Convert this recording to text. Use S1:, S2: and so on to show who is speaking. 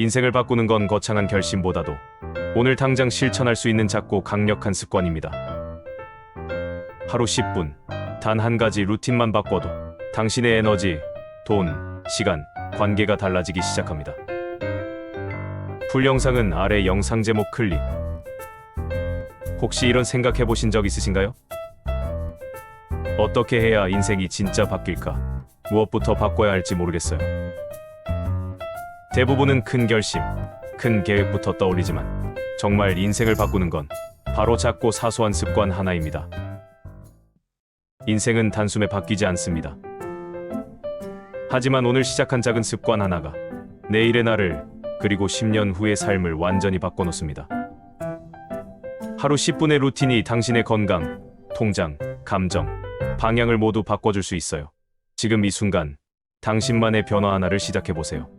S1: 인생을 바꾸는 건 거창한 결심보다도 오늘 당장 실천할 수 있는 작고 강력한 습관입니다. 하루 10분, 단 한 가지 루틴만 바꿔도 당신의 에너지, 돈, 시간, 관계가 달라지기 시작합니다. 풀 영상은 아래 영상 제목 클릭. 혹시 이런 생각해 보신 적 있으신가요? 어떻게 해야 인생이 진짜 바뀔까? 무엇부터 바꿔야 할지 모르겠어요. 대부분은 큰 결심, 큰 계획부터 떠올리지만 정말 인생을 바꾸는 건 바로 작고 사소한 습관 하나입니다. 인생은 단숨에 바뀌지 않습니다. 하지만 오늘 시작한 작은 습관 하나가 내일의 나를 그리고 10년 후의 삶을 완전히 바꿔놓습니다. 하루 10분의 루틴이 당신의 건강, 통장, 감정, 방향을 모두 바꿔줄 수 있어요. 지금 이 순간 당신만의 변화 하나를 시작해 보세요.